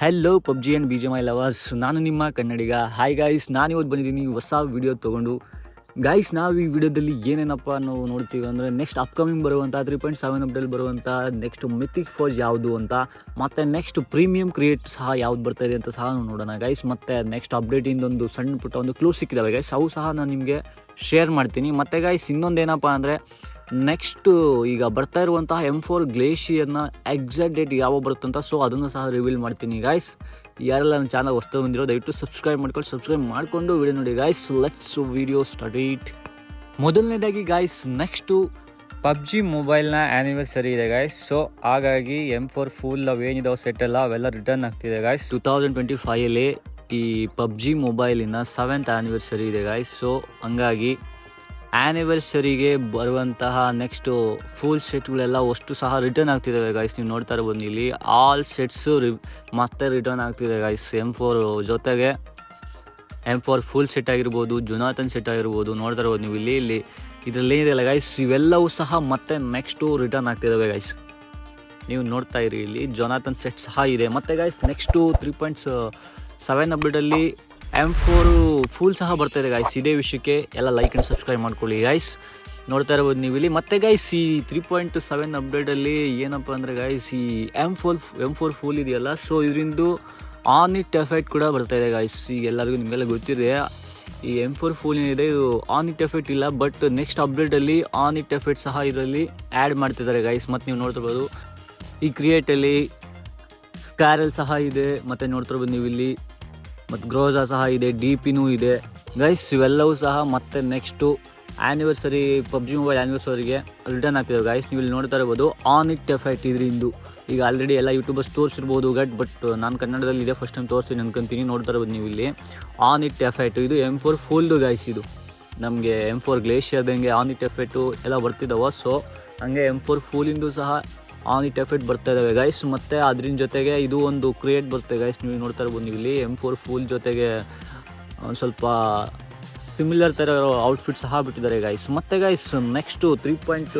Hello PUBG and B J my lovers ನಾನು ನಿಮ್ಮ ಕನ್ನಡಿಗ. Hi guys ನಾನು ಇವತ್ತು ಬಂದಿದ್ದೀನಿ ಹೊಸ ವಿಡಿಯೋ ತೊಗೊಂಡು. ಗಾಯ್ಸ್ ನಾವು ಈ ವಿಡಿಯೋದಲ್ಲಿ ಏನೇನಪ್ಪ ನಾವು ನೋಡ್ತೀವಿ ಅಂದರೆ ನೆಕ್ಸ್ಟ್ ಅಪ್ಕಮಿಂಗ್ ಬರುವಂಥ ತ್ರೀ ಪಾಯಿಂಟ್ ಸೆವೆನ್ ಅಪ್ಡೇಲ್ ಬರುವಂಥ ನೆಕ್ಸ್ಟ್ ಮಿಥಿಕ್ ಫೋಜ್ ಯಾವುದು ಅಂತ, ಮತ್ತು ನೆಕ್ಸ್ಟ್ ಪ್ರೀಮಿಯಂ ಕ್ರಿಯೇಟ್ ಸಹ ಯಾವ್ದು ಬರ್ತಾ ಇದೆ ಅಂತ ಸಹ ನಾವು ನೋಡೋಣ ಗೈಸ್ ಮತ್ತು ನೆಕ್ಸ್ಟ್ ಅಪ್ಡೇಟಿಂದ ಒಂದು ಸಣ್ಣ ಪುಟ್ಟ ಒಂದು ಕ್ಲೂ ಸಿಕ್ಕಿದಾವೆ ಗೈಸ್ ಅವು ಸಹ ನಾನು ನಿಮಗೆ ಶೇರ್ ಮಾಡ್ತೀನಿ. ಮತ್ತು ಗೈಸ್ ಇನ್ನೊಂದು ಏನಪ್ಪ ಅಂದರೆ ನೆಕ್ಸ್ಟು ಈಗ ಬರ್ತಾ ಇರುವಂತಹ ಎಂ ಫೋರ್ ಗ್ಲೇಷಿಯರ್ನ ಎಕ್ಸಾಕ್ಟ್ ಡೇಟ್ ಯಾವಾಗ ಬರುತ್ತಂತ ಸೊ ಅದನ್ನು ಸಹ ರಿವೀಲ್ ಮಾಡ್ತೀನಿ ಗಾಯ್ಸ್ ಯಾರೆಲ್ಲ ನನ್ನ ಚಾನಲ್ ವಸ್ತು ಬಂದಿರೋ, ದಯವಿಟ್ಟು ಸಬ್ಸ್ಕ್ರೈಬ್ ಮಾಡ್ಕೊಂಡು ಸಬ್ಸ್ಕ್ರೈಬ್ ಮಾಡಿಕೊಂಡು ವಿಡಿಯೋ ನೋಡಿ ಗಾಯ್ಸ್ ಲೆಟ್ಸ್ ವಿಡಿಯೋ ಸ್ಟಾರ್ಟ್ ಮೊದಲನೇದಾಗಿ ಗಾಯ್ಸ್ ನೆಕ್ಸ್ಟು ಪಬ್ಜಿ ಮೊಬೈಲ್ನ ಆ್ಯನಿವರ್ಸರಿ ಇದೆ ಗಾಯ್ಸ್ ಸೊ ಹಾಗಾಗಿ ಎಂ ಫೋರ್ ಫುಲ್ ಅವೇನಿದಾವೆ ಸೆಟ್ ಎಲ್ಲ ಅವೆಲ್ಲ ರಿಟರ್ನ್ ಆಗ್ತಿದೆ ಗಾಯ್ಸ್ ಟೂ ತೌಸಂಡ್ ಟ್ವೆಂಟಿ ಫೈವಲ್ಲಿ ಈ ಪಬ್ಜಿ ಮೊಬೈಲಿನ ಸೆವೆಂತ್ ಆ್ಯನಿವರ್ಸರಿ ಇದೆ ಗಾಯ್ಸ್ ಸೊ ಹಂಗಾಗಿ ಆ್ಯನಿವರ್ಸರಿಗೆ ಬರುವಂತಹ ನೆಕ್ಸ್ಟು ಫುಲ್ ಸೆಟ್ಗಳೆಲ್ಲ ಅಷ್ಟು ಸಹ ರಿಟರ್ನ್ ಆಗ್ತಿದ್ದಾವೆ ಗಾಯ್ಸ್ ನೀವು ನೋಡ್ತಾ ಇರ್ಬೋದು ಇಲ್ಲಿ ಆಲ್ ಸೆಟ್ಸು ರಿ ಮತ್ತೆ ರಿಟರ್ನ್ ಆಗ್ತಿದೆ ಗೈಸ್ ಎಂ ಫೋರ್ ಜೊತೆಗೆ ಎಂ ಫೋರ್ ಫುಲ್ ಸೆಟ್ ಆಗಿರ್ಬೋದು ಜುನಾಥನ್ ಸೆಟ್ ಆಗಿರ್ಬೋದು. ನೋಡ್ತಾ ಇರ್ಬೋದು ನೀವು ಇಲ್ಲಿ ಇಲ್ಲಿ ಇದರಲ್ಲಿ ಏನಿದೆಯಲ್ಲ ಗೈಸ್ ಇವೆಲ್ಲವೂ ಸಹ ಮತ್ತೆ ನೆಕ್ಸ್ಟು ರಿಟರ್ನ್ ಆಗ್ತಿದ್ದಾವೆ ಗೈಸ್ ನೀವು ನೋಡ್ತಾ ಇರಿ ಇಲ್ಲಿ ಜೊನಾಥನ್ ಸೆಟ್ ಸಹ ಇದೆ. ಮತ್ತು guys next three points seven ಅಪ್ಡೇಟಲ್ಲಿ M four full ಸಹ ಬರ್ತಾ ಇದೆ ಗಾಯ್ಸ್ ಇದೇ ವಿಷಯಕ್ಕೆ ಎಲ್ಲ ಲೈಕ್ ಆ್ಯಂಡ್ ಸಬ್ಸ್ಕ್ರೈಬ್ ಮಾಡ್ಕೊಳ್ಳಿ ಗೈಸ್ ನೋಡ್ತಾ ಇರ್ಬೋದು ನೀವು ಇಲ್ಲಿ. ಮತ್ತೆ ಗೈಸ್ ಈ ತ್ರೀ ಪಾಯಿಂಟ್ ಸೆವೆನ್ ಅಪ್ಡೇಟಲ್ಲಿ ಏನಪ್ಪ ಅಂದರೆ ಗೈಸ್ ಈ M four M four full ಇದೆಯಲ್ಲ? ಸೊ ಇದರಿಂದ ಆನ್ ಇಟ್ ಎಫೆಕ್ಟ್ ಕೂಡ ಬರ್ತಾ ಇದೆ ಗಾಯ್ಸ್ ಈಗ ಎಲ್ಲರಿಗೂ ನಿಮಗೆಲ್ಲ ಗೊತ್ತಿದೆ, ಈ ಎಂ ಫೋರ್ ಫುಲ್ ಏನಿದೆ, ಇದು ಆನ್ ಇಟ್ ಎಫೆಕ್ಟ್ ಇಲ್ಲ. ಬಟ್ ನೆಕ್ಸ್ಟ್ ಅಪ್ಡೇಟಲ್ಲಿ ಆನ್ ಇಟ್ ಎಫೆಕ್ಟ್ ಸಹ ಇದರಲ್ಲಿ ಆ್ಯಡ್ ಮಾಡ್ತಿದ್ದಾರೆ ಗೈಸ್ ಮತ್ತು ನೀವು ನೋಡ್ತಿರ್ಬೋದು ಈ ಕ್ರಿಯೇಟಲ್ಲಿ ಸ್ಕ್ಯಾರಲ್ ಸಹ ಇದೆ. ಮತ್ತು ನೋಡ್ತಿರ್ಬೋದು ನೀವು ಇಲ್ಲಿ ಮತ್ತು ಗ್ರೋಜಾ ಸಹ ಇದೆ ಡಿ ಪಿನೂ ಇದೆ. ಗೈಸ್ ಇವೆಲ್ಲವೂ ಸಹ ಮತ್ತೆ ನೆಕ್ಸ್ಟು ಆ್ಯನಿವರ್ಸರಿ ಪಬ್ಜಿ ಮೊಬೈಲ್ ಆ್ಯನಿವರ್ಸರಿಗೆ ರಿಟರ್ನ್ ಆಗ್ತಿದೆ. ಗೈಸ್ ನೀವು ಇಲ್ಲಿ ನೋಡ್ತಾ ಇರ್ಬೋದು ಆನ್ ಇಟ್ ಎಫೆಕ್ಟ್ ಇದರಿಂದ ಈಗ ಆಲ್ರೆಡಿ ಎಲ್ಲ ಯೂಟ್ಯೂಬರ್ಸ್ ತೋರಿಸಿರ್ಬೋದು ಗಟ್ ಬಟ್ ನಾನು ಕನ್ನಡದಲ್ಲಿ ಇದೆ ಫಸ್ಟ್ ಟೈಮ್ ತೋರಿಸ್ತೀನಿ ಅನ್ಕೊಂತೀನಿ ನೋಡ್ತಾ ಇರ್ಬೋದು ನೀವು ಇಲ್ಲಿ. ಆನ್ ಇಟ್ ಎಫೆಕ್ಟ್ ಇದು ಎಂ ಫೋರ್ ಫುಲ್ದು ಗೈಸ್ ಇದು. ನಮಗೆ ಎಂ ಫೋರ್ ಗ್ಲೇಷಿಯರ್ದಂಗೆ ಆನ್ ಇಟ್ ಎಫೆಕ್ಟು ಎಲ್ಲ ಬರ್ತಿದ್ದಾವೆ ಸೊ ಹಂಗೆ ಎಂ ಫೋರ್ ಫೂಲಿಂದು ಸಹ ಆನ್ ಎಫೆಕ್ಟ್ ಬರ್ತಾ ಇದ್ದಾವೆ ಗೈಸ್ ಮತ್ತು ಅದ್ರಿನ ಜೊತೆಗೆ ಇದು ಒಂದು ಕ್ರಿಯೇಟ್ ಬರುತ್ತೆ ಗೈಸ್ ನೀವು ನೋಡ್ತಾ ಇರ್ಬೋದು ನೀವು ಇಲ್ಲಿ ಎಂ ಫೋರ್ ಫೂಲ್ ಜೊತೆಗೆ ಒಂದು ಸ್ವಲ್ಪ ಸಿಮಿಲರ್ ಥರ ಔಟ್ಫಿಟ್ ಸಹ ಬಿಟ್ಟಿದ್ದಾರೆ ಗೈಸ್ ಮತ್ತು guys next three point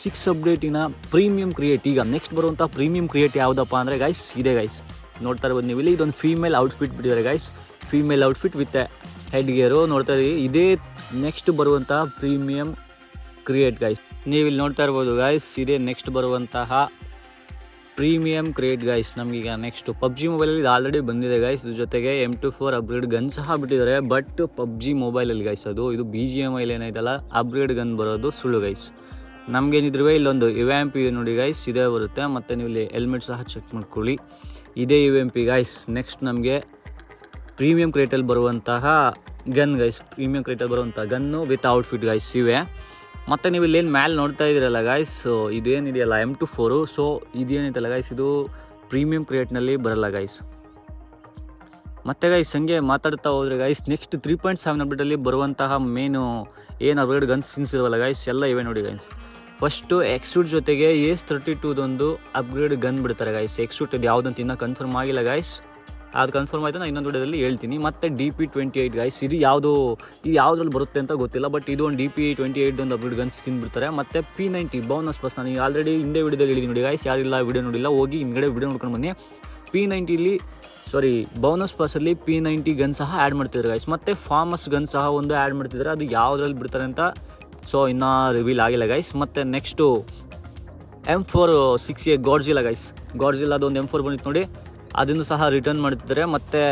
six ಅಪ್ಡೇಟಿನ premium crate ಈಗ ನೆಕ್ಸ್ಟ್ ಬರುವಂಥ ಪ್ರೀಮಿಯಂ ಕ್ರಿಯೇಟ್ ಯಾವುದಪ್ಪ ಅಂದರೆ ಗೈಸ್ ಇದೆ ಗೈಸ್ ನೋಡ್ತಾ ಇರ್ಬೋದು ನೀವು ಇಲ್ಲಿ ಇದೊಂದು ಫೀಮೇಲ್ ಔಟ್ಫಿಟ್ ಬಿಟ್ಟಿದ್ದಾರೆ guys female outfit with head gear ನೋಡ್ತಾ ಇದ್ದೀವಿ ಇದೇ ನೆಕ್ಸ್ಟ್ ಬರುವಂಥ ಪ್ರೀಮಿಯಂ ಕ್ರಿಯೇಟ್ ಗೈಸ್ ನೀವು ಇಲ್ಲಿ ನೋಡ್ತಾ ಇರ್ಬೋದು ಗಾಯ್ಸ್ ಇದೇ ನೆಕ್ಸ್ಟ್ ಬರುವಂತಹ ಪ್ರೀಮಿಯಂ ಕ್ರಿಯೇಟ್ ಗಾಯ್ಸ್ ನಮಗೀಗ ನೆಕ್ಸ್ಟ್ ಪಬ್ಜಿ ಮೊಬೈಲಲ್ಲಿ ಇದು ಆಲ್ರೆಡಿ ಬಂದಿದೆ ಗೈಸ್ ಇದ್ರ ಜೊತೆಗೆ M two four upgrade gun ಸಹ ಬಿಟ್ಟಿದ್ದಾರೆ ಬಟ್ ಪಬ್ಜಿ ಮೊಬೈಲಲ್ಲಿ ಗೈಸ್ ಅದು, ಇದು ಬಿ ಜಿ ಎಂ ಐಲ್ ಏನೈತಲ್ಲ ಅಪ್ಗ್ರೇಡ್ ಗನ್ ಬರೋದು ಸುಳ್ಳು ಗೈಸ್ ನಮಗೇನಿದ್ರು ಇಲ್ಲೊಂದು ಯು ಎಂ ಪಿ ನೋಡಿ ಗೈಸ್ ಇದೇ ಬರುತ್ತೆ, ಮತ್ತು ನೀವು ಇಲ್ಲಿ ಹೆಲ್ಮೆಟ್ ಸಹ ಚೆಕ್ ಮಾಡ್ಕೊಳ್ಳಿ. ಇದೇ U M P guys next ನಮಗೆ ಪ್ರೀಮಿಯಂ ಕ್ರೇಟಲ್ಲಿ ಬರುವಂತಹ ಗನ್ ಗೈಸ್ ಪ್ರೀಮಿಯಂ ಕ್ರೇಟಲ್ಲಿ ಬರುವಂಥ ಗನ್ನು ವಿತ್ ಔಟ್ಫಿಟ್ ಗೈಸ್ ಇವೆ. ಮತ್ತು ನೀವು ಇಲ್ಲೇನು ಮ್ಯಾಲೆ ನೋಡ್ತಾ ಇದ್ದೀರಲ್ಲ ಗಾಯ್ಸ್ ಇದೇನಿದೆಯಲ್ಲ ಎಂ ಟು ಫೋರು ಸೊ ಇದೇನಿದೆಯಲ್ಲ ಗೈಸ್ ಇದು ಪ್ರೀಮಿಯಂ ಕ್ರಿಯೇಟ್ನಲ್ಲಿ ಬರಲ್ಲ ಗೈಸ್ ಮತ್ತೆ ಗೈಸ್ ಹಂಗೆ ಮಾತಾಡ್ತಾ ಹೋದ್ರೆ guys next three point seven ಅಪ್ಡೇಟಲ್ಲಿ ಬರುವಂತಹ ಮೇನು ಏನು ಅಪ್ಗ್ರೇಡ್ ಗನ್ಸ್ ಸಿನ್ಸ್ ಇರೋಲ್ಲ ಗೈಸ್ ಎಲ್ಲ ಇವೆ ನೋಡಿ ಗೈಸ್ ಫಸ್ಟು ಎಕ್ಸೂಟ್ ಜೊತೆಗೆ ಎಸ್ ತರ್ಟಿ ಟೂದೊಂದು ಅಪ್ಗ್ರೇಡ್ ಗನ್ ಬಿಡ್ತಾರೆ ಗೈಸ್ ಎಕ್ಸೂಟ್ ಇದು ಯಾವುದಂತ ಇನ್ನೂ ಕನ್ಫರ್ಮ್ ಆಗಿಲ್ಲ ಗೈಸ್ ಅದು ಕನ್ಫರ್ಮ್ ಆಯಿತು ನಾನು ಇನ್ನೊಂದು ವಿಡಿಯೋದಲ್ಲಿ ಹೇಳ್ತೀನಿ. ಮತ್ತು D P twenty eight guys ಇದು ಯಾವುದು ಇದು ಯಾವುದ್ರಲ್ಲಿ ಬರುತ್ತೆ ಅಂತ ಗೊತ್ತಿಲ್ಲ ಬಟ್ ಇದು ಒಂದು ಡಿ ಪಿ ಟ್ವೆಂಟಿ ಏಯ್ಟ್ ಒಂದು ಅಪ್ಡೇಟ್ ಗನ್ ಸ್ಕಿನ್ ಬಿಡ್ತಾರೆ ಮತ್ತು ಪಿ ನೈಂಟಿ ಬೌನಸ್ ಪ್ಲಸ್ ನಾನು ಆಲ್ರೆಡಿ ಹಿಂದೆ ವಿಡಿಯೋದಲ್ಲಿ ಹೇಳಿದ್ದೀನಿ ನೋಡಿ ಗೈಸ್ ಯಾರಿಲ್ಲ ವಿಡಿಯೋ ನೋಡಿಲ್ಲ, ಹೋಗಿ ಹಿಂದ್ಗಡೆ ವಿಡಿಯೋ ನೋಡ್ಕೊಂಡು ಬನ್ನಿ. ಪಿ ನೈಂಟಿಲಿ ಸಾರಿ ಬೌನಸ್ ಪಾಸಲ್ಲಿ ಪಿ ನೈಂಟಿ ಗನ್ ಸಹ ಆ್ಯಡ್ ಮಾಡ್ತಿದ್ರು ಗೈಸ್ ಮತ್ತು ಫಾರ್ಮಸ್ ಗನ್ ಸಹ ಒಂದು ಆ್ಯಡ್ ಮಾಡ್ತಿದ್ದಾರೆ ಅದು ಯಾವುದ್ರಲ್ಲಿ ಬಿಡ್ತಾರೆ ಅಂತ ಸೊ ಇನ್ನೂ ರಿವೀಲ್ ಆಗಿಲ್ಲ ಗೈಸ್ ಮತ್ತು next M four six A Godzilla guys Godzilla ಅದೊಂದು ಎಂ ಫೋರ್ ಬಂದಿತ್ತು ನೋಡಿ. ಅದನ್ನು ಸಹ ರಿಟರ್ನ್ ಮಾಡ್ತಿದ್ದಾರೆ. ಮತ್ತು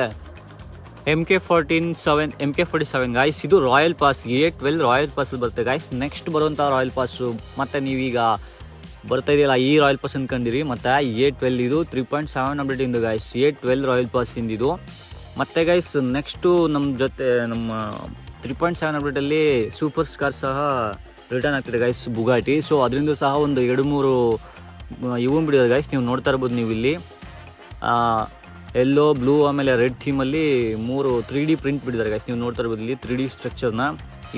M K fourteen seven M K forty seven guys ಇದು royal pass A twelve royal ಪಾಸಲ್ಲಿ ಬರುತ್ತೆ ಗಾಯ್ಸ್ ನೆಕ್ಸ್ಟ್ ಬರುವಂಥ ರಾಯಲ್ ಪಾಸು ಮತ್ತು ನೀವೀಗ ಬರ್ತಾ ಇದೆಯಲ್ಲ, ಈ ರಾಯಲ್ ಪಾಸ್ ಅಂದ್ಕೊಂಡಿರಿ ಮತ್ತು ಎ ಟ್ವೆಲ್ ಇದು three point seven ಅಪ್ಡೇಟಿಂದು guys A twelve royal pass ಇಂದಿದು. ಮತ್ತು ಗೈಸ್ ನೆಕ್ಸ್ಟು ನಮ್ಮ ಜೊತೆ, ನಮ್ಮ ತ್ರೀ ಪಾಯಿಂಟ್ ಸೆವೆನ್ ಅಪ್ಡೇಟಲ್ಲಿ ಸೂಪರ್ ಸ್ಕಾರ್ ಸಹ ರಿಟರ್ನ್ ಆಗ್ತಿದೆ ಗೈಸ್ ಬುಗಾಟಿ ಸೊ ಅದರಿಂದ ಸಹ ಒಂದು ಎರಡು ಮೂರು ಇವು ಬಿಡಿದ್ದಾರೆ ಗೈಸ್ ನೀವು ನೋಡ್ತಾ ಇರ್ಬೋದು ನೀವು ಇಲ್ಲಿ ಎಲ್ಲೋ ಬ್ಲೂ ಆಮೇಲೆ ರೆಡ್ ಥೀಮಲ್ಲಿ ಮೂರು ತ್ರೀ ಡಿ ಪ್ರಿಂಟ್ ಬಿಟ್ಟಿದ್ದಾರೆ ಗೈಸ್ ನೀವು ನೋಡ್ತಾ ಇರ್ಬೋದು ಇಲ್ಲಿ ತ್ರೀ ಡಿ ಸ್ಟ್ರಕ್ಚರ್ನ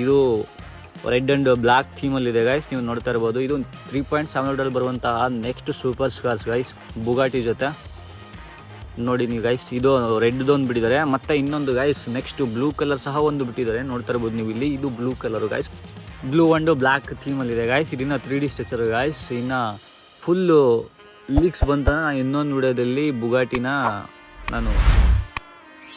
ಇದು ರೆಡ್ ಆ್ಯಂಡ್ ಬ್ಲ್ಯಾಕ್ ಥೀಮಲ್ಲಿ ಇದೆ ಗೈಸ್ ನೀವು ನೋಡ್ತಾ ಇರ್ಬೋದು. ಇದು ತ್ರೀ ಪಾಯಿಂಟ್ ಸೆವೆನ್ ಹಂಡ್ರೆಡಲ್ಲಿ ಬರುವಂತಹ next super cars guys Bugatti ಜೊತೆ. ನೋಡಿ ನೀವು ಗೈಸ್ ಇದು ರೆಡ್ದೊಂದು ಬಿಟ್ಟಿದ್ದಾರೆ. ಮತ್ತು ಇನ್ನೊಂದು ಗೈಸ್ ನೆಕ್ಸ್ಟ್ ಬ್ಲೂ ಕಲರ್ ಸಹ ಒಂದು ಬಿಟ್ಟಿದ್ದಾರೆ. ನೋಡ್ತಾ ಇರ್ಬೋದು ನೀವು ಇಲ್ಲಿ. ಇದು blue colour guys blue and black ಥೀಮಲ್ಲಿದೆ guys ಇದನ್ನು ತ್ರೀ ಡಿ ಸ್ಟ್ರಕ್ಚರ್ ಗೈಸ್ ಇನ್ನು ಫುಲ್ಲು ಲೀಕ್ಸ್ ಬಂತ ನಾನು ಇನ್ನೊಂದು ವಿಡಿಯೋದಲ್ಲಿ ಬುಗಾಟಿನ ನಾನು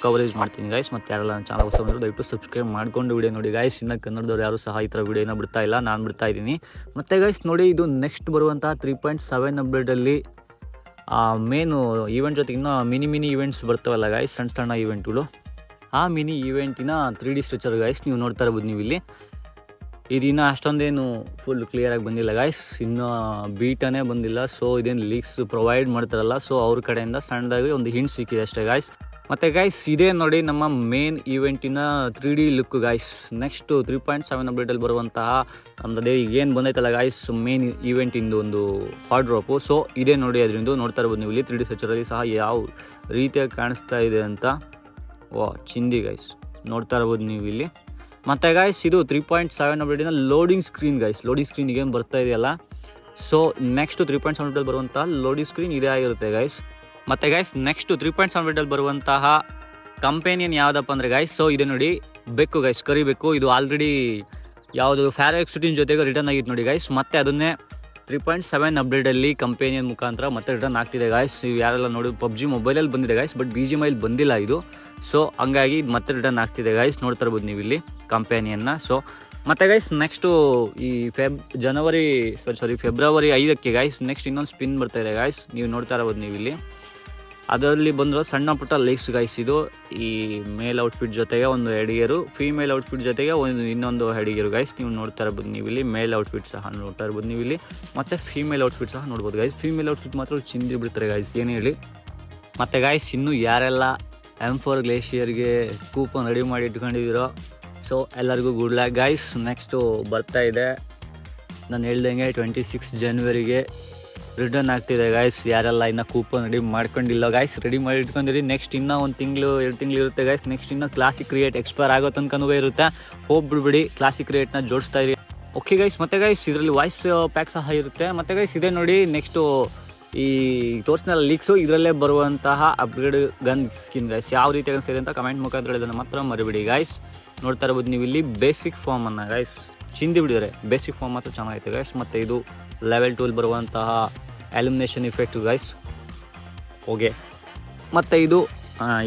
ಕವರೇಜ್ ಮಾಡ್ತೀನಿ ಗಾಯ್ಸ್ ಮತ್ತು ಯಾರೆಲ್ಲ ನನ್ನ ಚಾನಲ್ ಹೊಸ ದಯವಿಟ್ಟು ಸಬ್ಸ್ಕ್ರೈಬ್ ಮಾಡ್ಕೊಂಡು ವಿಡಿಯೋ ನೋಡಿ ಗಾಯ್ಸ್ ಇನ್ನು ಕನ್ನಡದವ್ರು ಯಾರು ಸಹ ಈ ಥರ ವಿಡಿಯೋನ ಬಿಡ್ತಾ ಇಲ್ಲ. ನಾನು ಬಿಡ್ತಾ ಇದ್ದೀನಿ. ಮತ್ತು ಗಾಯ್ಸ್ ನೋಡಿ, ಇದು ನೆಕ್ಸ್ಟ್ ಬರುವಂಥ ತ್ರೀ ಪಾಯಿಂಟ್ ಸೆವೆನ್ ಅಪ್ಡೇಟಲ್ಲಿ ಮೇನು ಈವೆಂಟ್ ಜೊತೆಗೆ ಇನ್ನೂ ಮಿನಿ ಮಿನಿ ಈವೆಂಟ್ಸ್ ಬರ್ತಾವಲ್ಲ ಗಾಯ್ಸ್ ಸಣ್ಣ ಸಣ್ಣ ಈವೆಂಟ್ಗಳು ಆ ಮಿನಿ ಈವೆಂಟಿನ ತ್ರೀ ಡಿ ಸ್ಟ್ರಕ್ಚರ್ ಗಾಯ್ಸ್ ನೀವು ನೋಡ್ತಾ ಇರ್ಬೋದು ನೀವು ಇಲ್ಲಿ ಇದಿನ್ನೂ ಅಷ್ಟೊಂದೇನು ಫುಲ್ ಕ್ಲಿಯರಾಗಿ ಬಂದಿಲ್ಲ ಗಾಯ್ಸ್ ಇನ್ನೂ ಬೀಟನೇ ಬಂದಿಲ್ಲ. ಸೊ ಇದೇನು ಲೀಕ್ಸ್ ಪ್ರೊವೈಡ್ ಮಾಡ್ತಾರಲ್ಲ ಸೊ ಅವ್ರ ಕಡೆಯಿಂದ ಸಣ್ಣದಾಗಿ ಒಂದು ಹಿಂಟ್ ಸಿಕ್ಕಿದೆ ಅಷ್ಟೇ ಗಾಯ್ಸ್ ಮತ್ತು ಗೈಸ್ ಇದೇ ನೋಡಿ ನಮ್ಮ main ಈವೆಂಟಿನ three D look guys next three point seven ಅಪ್ಡೇಟಲ್ಲಿ ಬರುವಂತಹ ನಮ್ದು ಅದೇ ಏನು ಬಂದೈತಲ್ಲ ಗಾಯ್ಸ್ ಮೇನ್ ಈವೆಂಟಿಂದು ಒಂದು ಹಾರ್ಡ್ರೋಪು ಸೊ ಇದೇ ನೋಡಿ ಅದರಿಂದ ನೋಡ್ತಾ ಇರ್ಬೋದು ನೀವು ಇಲ್ಲಿ ತ್ರೀ ಡಿ ಸೆಚರಲ್ಲಿ ಸಹ ಯಾವ ರೀತಿಯಾಗಿ ಕಾಣಿಸ್ತಾ ಇದೆ ಅಂತ. ವಾ ಚಿಂದಿ ಗೈಸ್ ನೋಡ್ತಾ ಇರ್ಬೋದು ನೀವು ಇಲ್ಲಿ. ಮತ್ತು ಗಾಯ್ಸ್ ಇದು three point seven ಅಪ್ಡೇಟಿನ loading screen guys loading screen ಏನು ಬರ್ತಾ ಇದೆಯಲ್ಲ? So next three point seven update ಬರುವಂತಹ ಲೋಡಿಂಗ್ ಸ್ಕ್ರೀನ್ ಇದೇ ಆಗಿರುತ್ತೆ ಗೈಸ್ ಮತ್ತು guys next three point seven ಅಪ್ಡೇಟಲ್ಲಿ ಬರುವಂತಹ ಕಂಪೆನಿಯನ್ ಯಾವುದಪ್ಪ ಅಂದರೆ ಗೈಸ್ ಸೊ ಇದು ನೋಡಿ. ಬೆಕ್ಕು ಗೈಸ್ ಕರಿಬೇಕು ಇದು ಆಲ್ರೆಡಿ ಯಾವುದು ಫ್ಯಾರ್ ಎಕ್ಸಿಟಿನ್ ಜೊತೆಗೆ ರಿಟರ್ನ್ ಆಗಿತ್ತು ನೋಡಿ ಗೈಸ್ ಮತ್ತೆ ಅದನ್ನೇ ತ್ರೀ ಪಾಯಿಂಟ್ ಸೆವೆನ್ ಅಪ್ಡೇಟಲ್ಲಿ ಕಂಪೇನಿಯನ್ ಮುಖಾಂತರ ಮತ್ತೆ ರಿಟರ್ನ್ ಆಗ್ತಿದೆ ಗಾಯ್ಸ್ ನೀವು ಯಾರೆಲ್ಲ ನೋಡಿ ಪಬ್ಜಿ ಮೊಬೈಲಲ್ಲಿ ಬಂದಿದೆ guys but B G mile ಬಂದಿಲ್ಲ ಇದು. ಸೊ ಹಂಗಾಗಿ ಮತ್ತೆ ರಿಟರ್ನ್ ಆಗ್ತಿದೆ ಗಾಯ್ಸ್ ನೋಡ್ತಾ ಇರ್ಬೋದು ನೀವು ಇಲ್ಲಿ ಕಂಪೇನಿಯನ್ನ ಸೊ ಮತ್ತೆ ಗೈಸ್ ನೆಕ್ಸ್ಟು ಈ ಫೆಬ್ ಜನವರಿ ಸಾರಿ ಸಾರಿ ಫೆಬ್ರವರಿ ಐದಕ್ಕೆ ಗಾಯ್ಸ್ ನೆಕ್ಸ್ಟ್ ಇನ್ನೊಂದು ಸ್ಪಿನ್ ಬರ್ತಾ ಇದೆ ಗಾಯ್ಸ್ ನೀವು ನೋಡ್ತಾ ಇರ್ಬೋದು ನೀವು ಇಲ್ಲಿ ಅದರಲ್ಲಿ ಬಂದಿರೋ ಸಣ್ಣ ಪುಟ್ಟ ಲೇಕ್ಸ್ ಗೈಸ್ ಇದು ಈ ಮೇಲ್ ಔಟ್ಫಿಟ್ ಜೊತೆಗೆ ಒಂದು ಹೆಡಿಗೆರು ಫೀಮೇಲ್ ಔಟ್ಫಿಟ್ ಜೊತೆಗೆ ಒಂದು ಇನ್ನೊಂದು ಹೆಡಿಗೆರು ಗೈಸ್ ನೀವು ನೋಡ್ತಾ ಇರ್ಬೋದು ನೀವು ಇಲ್ಲಿ ಮೇಲ್ ಔಟ್ಫಿಟ್ ಸಹ ನೋಡ್ತಾ ಇರ್ಬೋದು ನೀವು ಇಲ್ಲಿ. ಮತ್ತು ಫೀಮೇಲ್ ಔಟ್ಫಿಟ್ ಸಹ ನೋಡ್ಬೋದು ಗೈಸ್ ಫೀಮೇಲ್ ಔಟ್ಫಿಟ್ ಮಾತ್ರ ಚಿಂದಿ ಬಿಡ್ತಾರೆ ಗೈಸ್ ಏನು ಹೇಳಿ? ಮತ್ತು ಗೈಸ್ ಇನ್ನೂ ಯಾರೆಲ್ಲ ಎಂ ಫೋರ್ ಗ್ಲೇಷಿಯರ್ಗೆ ಕೂಪನ್ ರೆಡಿ ಮಾಡಿ ಇಟ್ಕೊಂಡಿದ್ದೀರೋ ಸೊ ಎಲ್ಲರಿಗೂ ಗುಡ್ ಲ್ಯಾಕ್ ಗೈಸ್ ನೆಕ್ಸ್ಟು ಬರ್ತಾ ಇದೆ. ನಾನು ಹೇಳ್ದಂಗೆ ಟ್ವೆಂಟಿ ಸಿಕ್ಸ್ ಜನ್ವರಿಗೆ ರಿಟರ್ನ್ ಆಗ್ತಿದೆ ಗಾಯ್ಸ್ ಯಾರೆಲ್ಲ ಇನ್ನ ಕೂಪನ್ ರೆಡಿ ಮಾಡ್ಕೊಂಡಿಲ್ಲ ಗಾಯ್ಸ್ ರೆಡಿ ಮಾಡಿ ಇಟ್ಕೊಂಡಿರಿ. ನೆಕ್ಸ್ಟ್ ಇನ್ನೂ ಒಂದು ತಿಂಗಳು, ಎರಡು ತಿಂಗಳು ಇರುತ್ತೆ ಗಾಯ್ಸ್ ನೆಕ್ಸ್ಟ್ ಇನ್ನೂ ಕ್ಲಾಸಿಕ್ ಕ್ರಿಯೇಟ್ ಎಕ್ಸ್ಪೈರ್ ಆಗೋ ತನಕನೂ ಇರುತ್ತೆ. ಹೋಗಿ ಬಿಡ್ಬಿಡಿ ಕ್ಲಾಸಿಕ್ ಕ್ರಿಯೇಟ್ನ ಜೋಡಿಸ್ತಾ ಇರಿ. ಓಕೆ ಗೈಸ್ ಮತ್ತೆ ಗೈಸ್ ಇದರಲ್ಲಿ ವಾಯ್ಸ್ ಪ್ಯಾಕ್ ಸಹ ಇರುತ್ತೆ. ಮತ್ತೆ ಗೈಸ್ ಇದೆ ನೋಡಿ ನೆಕ್ಸ್ಟು ಈ ತೋರ್ಸ್ನಲ್ಲ ಲೀಕ್ಸು ಇದರಲ್ಲೇ ಬರುವಂತಹ ಅಪ್ಗ್ರೇಡ್ ಗನ್ ಸ್ಕಿನ್ ಗೈಸ್ ಯಾವ ರೀತಿ ಅನಿಸ್ತಿದೆ ಅಂತ ಕಮೆಂಟ್ ಮುಖಾಂತರ ಇದನ್ನು ಮಾತ್ರ ಮರಿಬಿಡಿ ಗಾಯ್ಸ್ ನೋಡ್ತಾ ಇರ್ಬೋದು ನೀವು ಇಲ್ಲಿ ಬೇಸಿಕ್ ಫಾರ್ಮನ್ನು ಗಾಯ್ಸ್ ಚಿಂದಿ ಬಿಡಿದರೆ ಬೇಸಿಕ್ ಫಾರ್ಮ್ ಮಾತ್ರ ಚೆನ್ನಾಗೈತೆ ಗೈಸ್ ಮತ್ತು ಇದು ಲೆವೆಲ್ ಟೂಲ್ ಬರುವಂತಹ ಅಲ್ಯುಮಿನೇಷನ್ ಇಫೆಕ್ಟ್ ಗೈಸ್ ಓಕೆ ಮತ್ತು ಇದು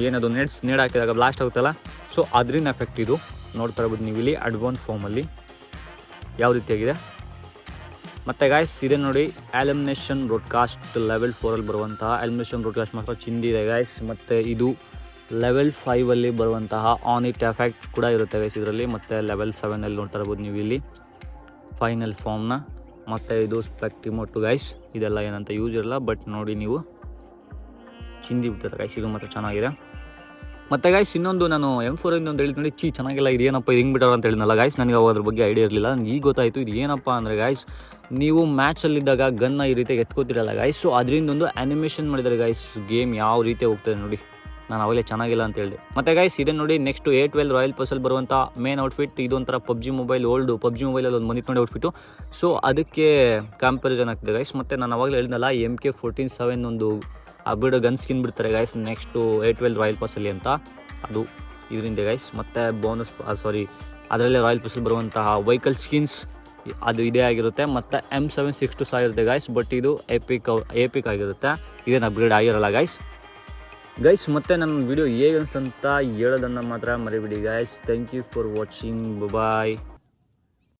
ಏನದು ನೆಡ್ಸ್ ನೆಡ್ ಹಾಕಿದಾಗ ಬ್ಲಾಸ್ಟ್ ಆಗುತ್ತಲ್ಲ? ಸೊ ಅದ್ರಿನ ಎಫೆಕ್ಟ್ ಇದು. ನೋಡ್ತಾ ಇರ್ಬೋದು ನೀವು ಇಲ್ಲಿ ಅಡ್ವಾನ್ಸ್ ಫಾರ್ಮಲ್ಲಿ ಯಾವ ರೀತಿಯಾಗಿದೆ. ಮತ್ತು ಗಾಯ್ಸ್ ಇದೆ ನೋಡಿ ಅಲ್ಯುಮಿನೇಷನ್ ಬ್ರಾಡ್ಕಾಸ್ಟ್ ಲೆವೆಲ್ ಫೋರಲ್ಲಿ ಬರುವಂತಹ ಅಲ್ಯುಮಿನೇಷನ್ ಬ್ರಾಡ್ಕಾಸ್ಟ್ ಮಾತ್ರ ಚಿಂದಿದೆ ಗಾಯ್ಸ್ ಮತ್ತು ಇದು ಲೆವೆಲ್ ಫೈವಲ್ಲಿ ಬರುವಂತಹ ಆನ್ ಇಟ್ ಎಫೆಕ್ಟ್ ಕೂಡ ಇರುತ್ತೆ ಗೈಸ್ ಇದರಲ್ಲಿ. ಮತ್ತು ಲೆವೆಲ್ ಸೆವೆನಲ್ಲಿ ನೋಡ್ತಾ ಇರ್ಬೋದು ನೀವು ಇಲ್ಲಿ ಫೈನಲ್ ಫಾರ್ಮ್ನ ಮತ್ತು ಇದು ಸ್ಪೆಕ್ಟಿಮೋಟು ಗೈಸ್ ಇದೆಲ್ಲ ಏನಂತ ಯೂಸ್ ಇರಲ್ಲ ಬಟ್ ನೋಡಿ ನೀವು. ಚಿಂದಿ ಬಿಟ್ಟಿದೆ ಗೈಸ್ ಇದು ಮಾತ್ರ ಚೆನ್ನಾಗಿದೆ. ಮತ್ತು ಗೈಸ್ ಇನ್ನೊಂದು ನಾನು ಎಂ ಫೋರ್ ಒಂದು ಹೇಳಿದ್ ನೋಡಿ ಚೀ ಚೆನ್ನಾಗಿಲ್ಲ, ಇದು ಏನಪ್ಪ, ಇದು ಹಿಂಗೆ ಬಿಟ್ಟಾರ ಅಂತ ಹೇಳಿದ್ನಲ್ಲ ಗಾಯ್ಸ್ ನನಗೆ ಅದ್ರ ಬಗ್ಗೆ ಐಡಿಯಾ ಇರಲಿಲ್ಲ. ನನಗೆ ಈಗ ಗೊತ್ತಾಯಿತು, ಇದು ಏನಪ್ಪ ಅಂದರೆ ಗಾಯ್ಸ್ ನೀವು ಮ್ಯಾಚಲ್ಲಿದ್ದಾಗ ಗನ್ನ ಈ ರೀತಿಯಾಗಿ ಎತ್ಕೋತಿರಲ್ಲ ಗಾಯ್ಸ್ ಸೊ ಅದರಿಂದ ಒಂದು ಆ್ಯನಿಮೇಷನ್ ಮಾಡಿದ್ದಾರೆ ಗಾಯ್ಸ್ ಗೇಮ್ ಯಾವ ರೀತಿ ಹೋಗ್ತದೆ ನೋಡಿ. ನಾನು ಅವಾಗಲೇ ಚೆನ್ನಾಗಿಲ್ಲ ಅಂತ ಹೇಳಿದೆ. ಮತ್ತೆ ಗೈಸ್ ಇದನ್ನು ನೋಡಿ ನೆಕ್ಸ್ಟ್ ಏ ಟ್ವೆಲ್ ರಾಯಲ್ ಪರ್ಸಲ್ಲಿ ಬರುವಂಥ ಮೇನ್ ಔಟ್ಫಿಟ್ ಇದೊಂಥರ ಪಬ್ಜಿ ಮೊಬೈಲ್ ಓಲ್ಡ್ ಪಬ್ಜಿ ಮೊಬೈಲಲ್ಲಿ ಒಂದು ಬಂದಿತ್ತು ನೋಡಿ ಔಟ್ಫಿಟ್ಟು ಸೊ ಅದಕ್ಕೆ ಕಂಪ್ಯಾರಿಸನ್ ಆಗ್ತದೆ ಗೈಸ್ ಮತ್ತು ನಾನು ಅವಾಗಲೇ ಹೇಳಿದ್ನಲ್ಲ ಎಂ ಕೆ ಫೋರ್ಟೀನ್ ಸೆವೆನ್ ಒಂದು ಅಬ್ಬಿಡೋ ಗನ್ ಸ್ಕಿನ್ ಬಿಡ್ತಾರೆ guys next A twelve royal ಪಾಸಲ್ಲಿ ಅಂತ. ಅದು ಇದರಿಂದ ಗೈಸ್ ಮತ್ತು ಬೋನಸ್ ಸಾರಿ ಅದರಲ್ಲೇ ರಾಯಲ್ ಪಸಲ್ ಬರುವಂತಹ ವೆಹಿಕಲ್ ಸ್ಕಿನ್ಸ್ ಅದು ಇದೇ ಆಗಿರುತ್ತೆ. ಮತ್ತು ಎಂ ಸೆವೆನ್ ಸಿಕ್ಸ್ ಟು ಸಹ ಇರುತ್ತೆ ಗೈಸ್ ಬಟ್ ಇದು ಎಪಿಕ್ ಎಪಿಕ್ ಆಗಿರುತ್ತೆ. ಇದೇನು ಅಪ್ಗ್ರೇಡ್ ಆಗಿರಲ್ಲ ಗೈಸ್ ಗೈಸ್ ಮತ್ತೆ ನನ್ನ ವಿಡಿಯೋ ಹೇಗೆ ಅನಿಸ್ತಂತ ಹೇಳೋದನ್ನು ಮಾತ್ರ ಮರಿಬಿಡಿ guys thank you for watching bye